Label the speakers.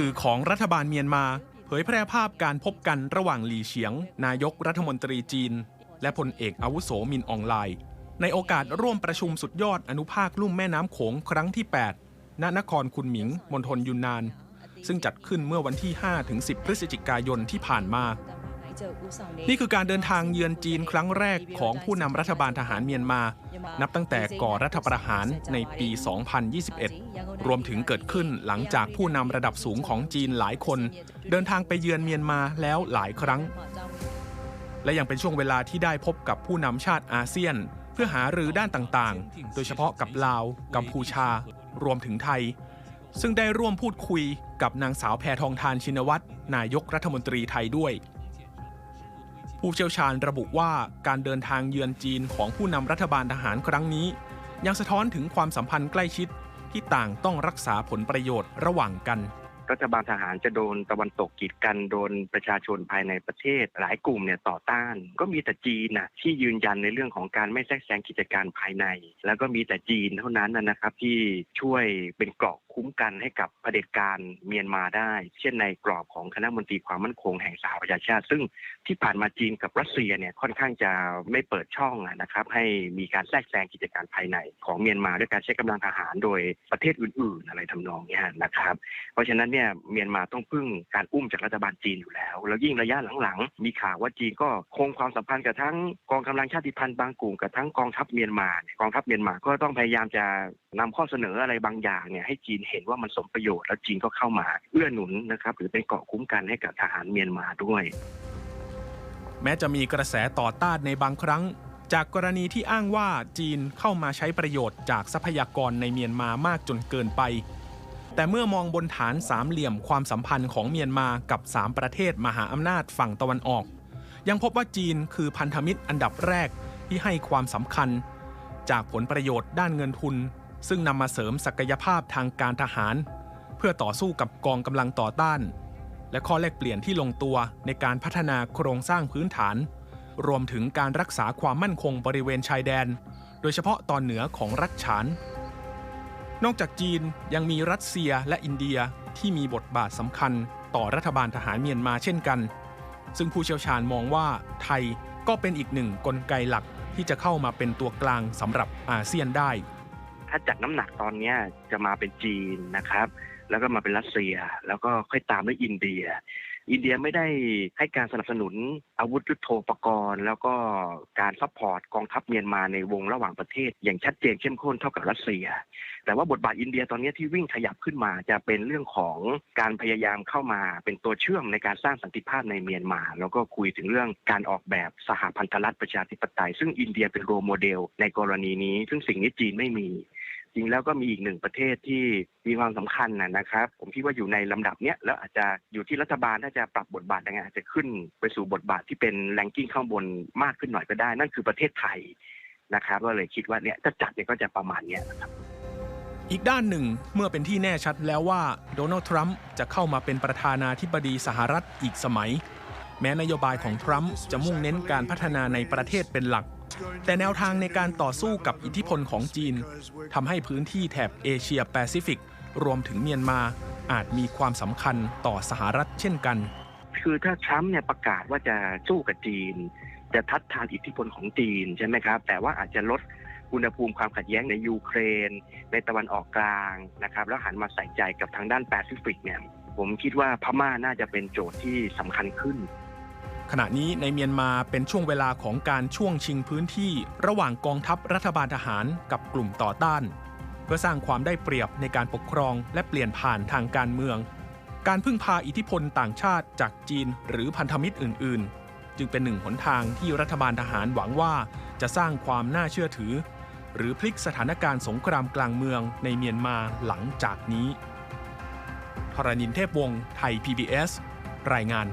Speaker 1: สื่อของรัฐบาลเมียนมา เผยแพร่ภาพการพบกันระหว่างหลีเฉียง นายกรัฐมนตรีจีน และพลเอกอาวุโสมินอองไลน์ในโอกาสร่วมประชุมสุดยอดอนุภาคลุ่มแม่น้ำโขงครั้งที่ 8 ณนครคุนหมิงมณฑลยุนนาน ซึ่งจัดขึ้นเมื่อวันที่ 5-10 พฤศจิกายนที่ผ่านมานี่
Speaker 2: นี่
Speaker 1: คือการเดินทางเยือนจีนครั้งแรกของผู้นำรัฐบาลทหารเมียนมา นับตั้งแต่ก่อรัฐประหารในปี 2021 รวมถึงเกิดขึ้นหลังจากผู้นำระดับสูงของจีนหลายคน เดินทางไปเยือนเมียนมาแล้วหลายครั้ง และยังเป็นช่วงเวลาที่ได้พบกับผู้นำชาติอาเซียน เพื่อหารือด้านต่างๆ โดยเฉพาะกับลาว กัมพูชา รวมถึงไทย ซึ่งได้ร่วมพูดคุยกับนางสาวแพทองทานชินวัตรนายกรัฐมนตรีไทยด้วยผู้เชี่ยวชาญระบุว่าการเดินทางเยือนจีนของผู้นำรัฐบาลทหารครั้งนี้ ยังสะท้อนถึงความสัมพันธ์ใกล้ชิด ที่ต่างต้องรักษาผลประโยชน์ระหว่างกัน
Speaker 3: รัฐบาลทหารจะโดนตะวันตกกีดกันโดนประชาชนภายในประเทศ หลายกลุ่มเนี่ยต่อต้าน ก็มีแต่จีนนะที่ยืนยันในเรื่องของการไม่แทรกแซงกิจการภายใน แล้วก็มีแต่จีนเท่านั้นนะครับที่ช่วยเป็นเกราะคุ้มกันให้กับเผด็จการเมียนมาได้ เช่นในกรอบของคณะมนตรีความมั่นคงแห่งสหประชาชาติ ซึ่งที่ผ่านมาจีนกับรัสเซียเนี่ยค่อนข้างจะไม่เปิดช่องนะครับ ให้มีการแทรกแซงกิจการภายในของเมียนมาด้วยการใช้กำลังทหารโดยประเทศอื่น ๆ อะไรทำนองนี้นะครับ เพราะฉะนั้นเนี่ยเมียนมาต้องพึ่งการอุ้มจากรัฐบาลจีนอยู่แล้ว แล้วยิ่งระยะหลังๆ มีข่าวว่าจีนก็คงความสัมพันธ์กับทั้งกองกำลังชาติพันธุ์บางกลุ่มกับทั้งกองทัพเมียนมาเนี่ยกองทัพเมียนมาก็ต้องพยายามจะนำข้อเสนออะไรบางอย่างเนี่ยให้จีนเห็นว่ามันสมประโยชน์แล้วจีนก็เข้ามาเอื้อหนุนนะครับหรือเป็นเกาะคุ้มกันให้กับทหารเมียนมาด้วย
Speaker 1: แม้จะมีกระแสต่อต้านในบางครั้ง จากกรณีที่อ้างว่าจีนเข้ามาใช้ประโยชน์จากทรัพยากรในเมียนมามากจนเกินไป แต่เมื่อมองบนฐานสามเหลี่ยมความสัมพันธ์ของเมียนมากับสามประเทศมหาอำนาจฝั่งตะวันออก ยังพบว่าจีนคือพันธมิตรอันดับแรกที่ให้ความสำคัญ จากผลประโยชน์ด้านเงินทุน ซึ่งนำมาเสริมศักยภาพทางการทหาร เพื่อต่อสู้กับกองกำลังต่อต้าน และข้อแลกเปลี่ยนที่ลงตัวในการพัฒนาโครงสร้างพื้นฐาน รวมถึงการรักษาความมั่นคงบริเวณชายแดน โดยเฉพาะตอนเหนือของรัฐฉาน นอกจากจีนยังมีรัสเซียและอินเดียที่มีบทบาทสำคัญต่อรัฐบาลทหารเมียนมาเช่นกัน ซึ่งผู้เชี่ยวชาญมองว่าไทยก็เป็นอีกหนึ่งกลไกหลักที่จะเข้ามาเป็นตัวกลางสำหรับอาเซียนได้
Speaker 3: ถ้าจัดน้ำหนักตอนนี้จะมาเป็นจีนนะครับ แล้วก็มาเป็นรัสเซีย แล้วก็ค่อยตามด้วยอินเดีย อินเดียไม่ได้ให้การสนับสนุนอาวุธยุทโธปกรณ์ แล้วก็การซัพพอร์ตกองทัพเมียนมาในวงระหว่างประเทศ อย่างชัดเจนเข้มข้นเท่ากับรัสเซีย แต่ว่าบทบาทอินเดียตอนนี้ที่วิ่งขยับขึ้นมาจะเป็นเรื่องของการพยายามเข้ามาเป็นตัวเชื่อมในการสร้างสันติภาพในเมียนมา แล้วก็คุยถึงเรื่องการออกแบบสหพันธรัฐประชาธิปไตย ซึ่งอินเดียเป็นโรโมเดล ในกรณีนี้ ซึ่งสิ่งนี้จีนไม่มี ริงแล้วก็มีอีกหนึ่งประเทศที่มีความสำคัญนะครับ ผมคิดว่าอยู่ในลำดับเนี้ยแล้วอาจจะอยู่ที่รัฐบาลถ้าจะปรับบทบาทยังไงอาจจะขึ้นไปสู่บทบาทที่เป็นแรงกิ้งข้างบนมากขึ้นหน่อยก็ได้ นั่นคือประเทศไทยนะครับก็เลยคิดว่าเนี่ยถ้าจัดเนี่ยก็จะประมาณเนี้ยครับ
Speaker 1: อีกด้านหนึ่งเมื่อเป็นที่แน่ชัดแล้วว่าโดนัลด์ทรัมป์จะเข้ามาเป็นประธานาธิบดีสหรัฐอีกสมัย แม้นโยบายของทรัมป์จะมุ่งเน้นการพัฒนาในประเทศเป็นหลัก แต่แนวทางในการต่อสู้กับอิทธิพลของจีนทำให้พื้นที่แถบเอเชียแปซิฟิก รวมถึงเมียนมาอาจมีความสำคัญต่อสหรัฐเช่นกัน
Speaker 3: คือถ้าทรัมป์เนี่ยประกาศว่าจะสู้กับจีน จะทัดทานอิทธิพลของจีนใช่ไหมครับ แต่ว่าอาจจะลดอุณหภูมิความขัดแย้งในยูเครน ในตะวันออกกลางนะครับ แล้วหันมาใส่ใจกับทางด้านแปซิฟิกเนี่ยผมคิดว่าพม่าน่าจะเป็นโจทย์ที่สำคัญขึ้น
Speaker 1: ขณะนี้ในเมียนมาเป็นช่วงเวลาของการช่วงชิงพื้นที่ ระหว่างกองทัพรัฐบาลทหารกับกลุ่มต่อต้าน เพื่อสร้างความได้เปรียบในการปกครองและเปลี่ยนผ่านทางการเมือง การพึ่งพาอิทธิพลต่างชาติจากจีนหรือพันธมิตรอื่น ๆ จึงเป็นหนึ่งหนทางที่รัฐบาลทหารหวังว่าจะสร้างความน่าเชื่อถือ หรือพลิกสถานการณ์สงครามกลางเมืองในเมียนมาหลังจากนี้ธรณินเทพวงศ์ไทย PBS รายงาน